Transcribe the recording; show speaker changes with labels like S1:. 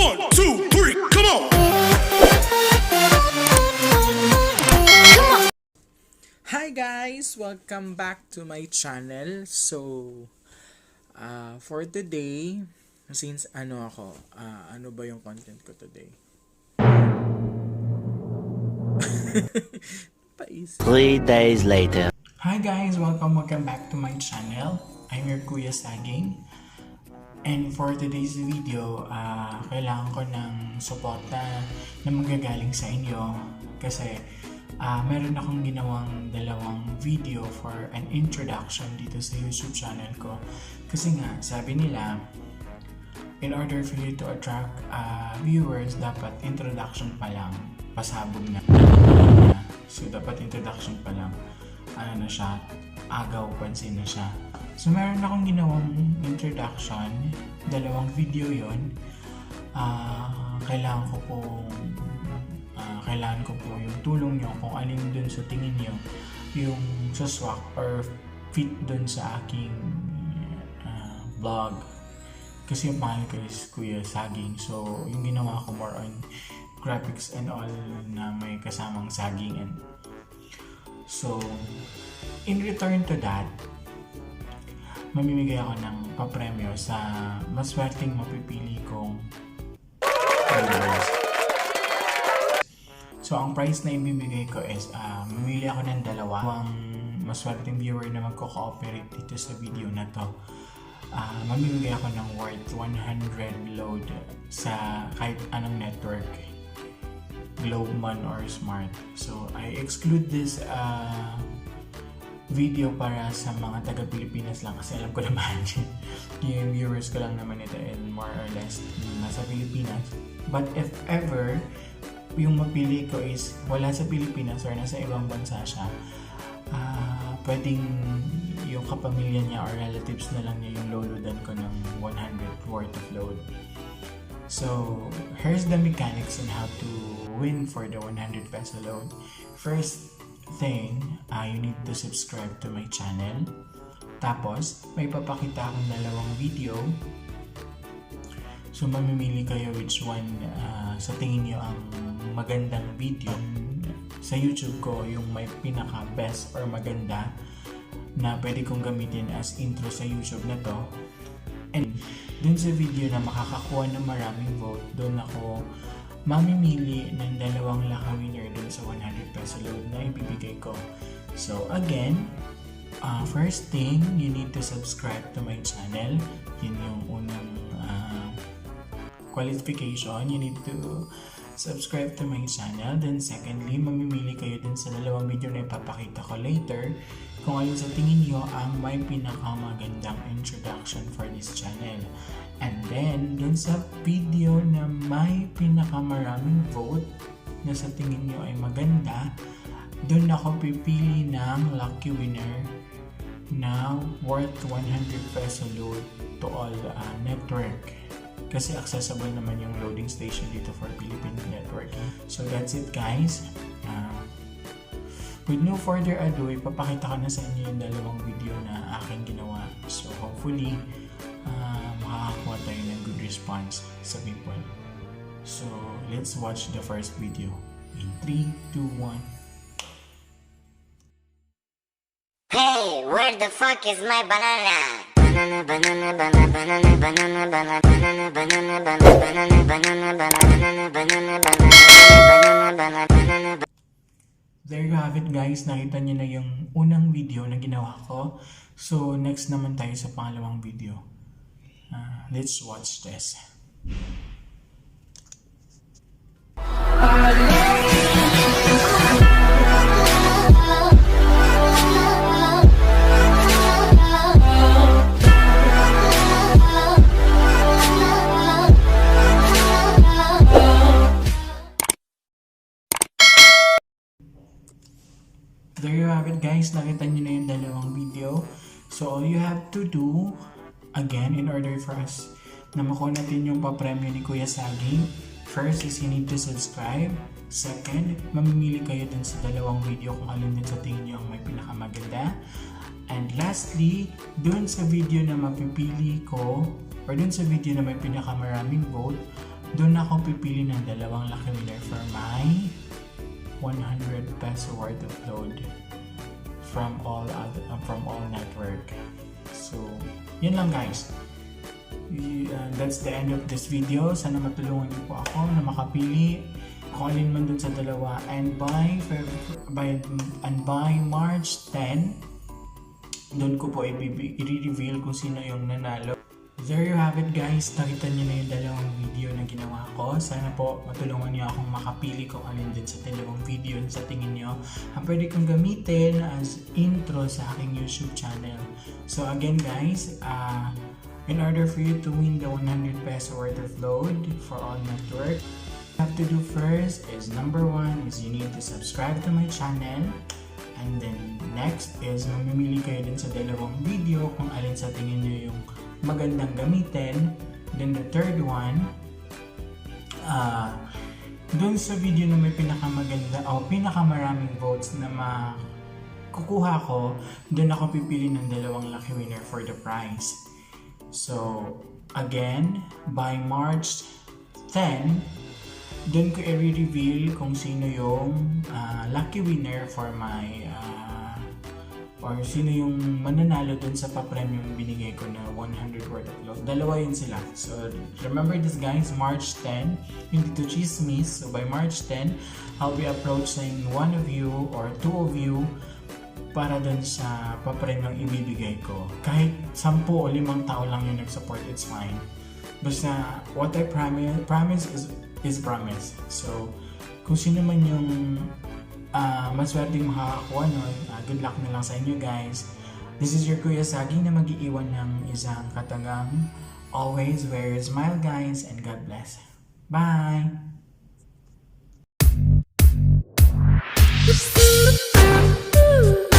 S1: One, two, three, come on!
S2: Hi guys! Welcome back to my channel. So, uh, for today, since ano ako, uh, ano ba yung content ko today? Paisip.
S3: Three days later.
S2: Hi guys! Welcome, welcome back to my channel. I'm your Kuya Saging. And for today's video, ah kailangan ko ng suporta na manggagaling sa inyo kasi ah meron akong ginawang dalawang video for an introduction dito sa YouTube channel ko. Kasi nga, sabi nila, in order for you to attract ah, viewers, dapat introduction pa lang, pasabog na. So, dapat introduction pa lang, ano na siya, agaw, pansin na siya. So, meron akong ginawang introduction, dalawang video yon Ah, kailangan ko po ah, kailangan ko po yung tulong nyo kung alin dun sa tingin nyo yung suswak or fit dun sa aking ah, vlog. Kasi yung pangalan ko is Kuya Saging. So, yung ginawa ko more on graphics and all na may kasamang saging and so in return to that mamimigay ako ng papremyo sa maswerteng mapipili kong followers. So, ang price na ibibigay ko is, ah, mamili ako ng dalawa. Ang maswerteng viewer na magko-cooperate dito sa video na to. Ah, mamimigay ako ng worth 100 load sa kahit anong network. Globe man or Smart. So, I exclude this ah, video para sa mga taga-Pilipinas lang kasi alam ko naman yung viewers ko lang naman ito and more or less nasa Pilipinas. But if ever, yung mapili ko is wala sa Pilipinas or nasa ibang bansa siya, ah pwedeng yung kapamilya niya or relatives na lang niya yung lolodan ko ng 100 worth of load. So, here's the mechanics on how to win for the 100 peso load. First thing, uh, you need to subscribe to my channel. Tapos, may papakita akong dalawang video. So, mamimili kayo which one uh, sa tingin nyo ang magandang video. Sa YouTube ko, yung may pinaka-best or maganda na pwede kong gamitin as intro sa YouTube na to. And dun sa video na makakakuha ng maraming vote, dun ako mamimili ng dalawang laka winner dun sa 100 peso load na ibibigay ko. So again, uh, first thing, you need to subscribe to my channel. Yun yung unang uh, qualification. You need to subscribe to my channel. Then secondly, mamimili kayo dun sa dalawang video na ipapakita ko later kung alin sa tingin nyo ang may pinakamagandang introduction for this channel. Then, dun sa video na may pinakamaraming vote na sa tingin nyo ay maganda, dun ako pipili ng lucky winner na worth 100 peso load to all uh, network. Kasi accessible naman yung loading station dito for Philippine Network. So that's it guys. Uh, with no further ado, ipapakita ko na sa inyo yung dalawang video na aking ginawa. So hopefully, uh, makakakuha tayo ng good response sa people. So let's watch the first video. In 3, 2, 1.
S4: Hey, where the fuck is my banana? Banana, banana, banana, banana, banana, banana, banana, banana, banana, banana, banana, banana, banana, banana, banana, banana, banana,
S2: There you have it guys, nakita niyo na yung unang video na ginawa ko. So next naman tayo sa pangalawang video. Uh, let's watch this. There you have it guys, nakita niyo na yung dalawang video. So all you have to do, again, in order for us na makuha natin yung papremyo ni Kuya Saging, first is you need to subscribe. Second, mamimili kayo dun sa dalawang video kung alin din sa tingin nyo ang may pinakamaganda. And lastly, dun sa video na mapipili ko, or dun sa video na may pinakamaraming vote, doon ako pipili ng dalawang lucky winner for my 100 peso worth of load from all other, from all network. So, yun lang guys. Uh, that's the end of this video. Sana matulungan niyo po ako na makapili kung alin man dun sa dalawa. And by, by, and by March 10, doon ko po i-reveal kung sino yung nanalo. There you have it guys. Nakita niyo na yung dalawang video na ginawa ko. Sana po matulungan niyo akong makapili kung alin din sa dalawang video sa tingin niyo ang pwede kong gamitin as intro sa aking YouTube channel. So again guys, uh, in order for you to win the 100 peso worth of load for all network, have to do first is number one is you need to subscribe to my channel and then next is mamimili kayo din sa dalawang video kung alin sa tingin nyo yung magandang gamitin. Then the third one ah dun sa video na may pinakamaganda o pinakamaraming votes na makukuha ko dun ako pipili ng dalawang lucky winner for the prize. So again by March 10 doon ko i-reveal kung sino yung ah, lucky winner for my ah, or sino yung mananalo dun sa pa-premium binigay ko na 100 worth of load. Dalawa yun sila. So, remember this guys, March 10, yung dito chismis. So, by March 10, I'll be approaching one of you or two of you para dun sa pa-premium ibibigay ko. Kahit 10 o 5 tao lang yung nag-support, it's fine. Basta, what I promise, promise is, is promise. So, kung sino man yung uh, maswerte yung makakakuha nun. Uh, good luck na lang sa inyo guys. This is your Kuya Saging na mag-iiwan ng isang katagang. Always wear a smile guys and God bless. Bye! Ooh.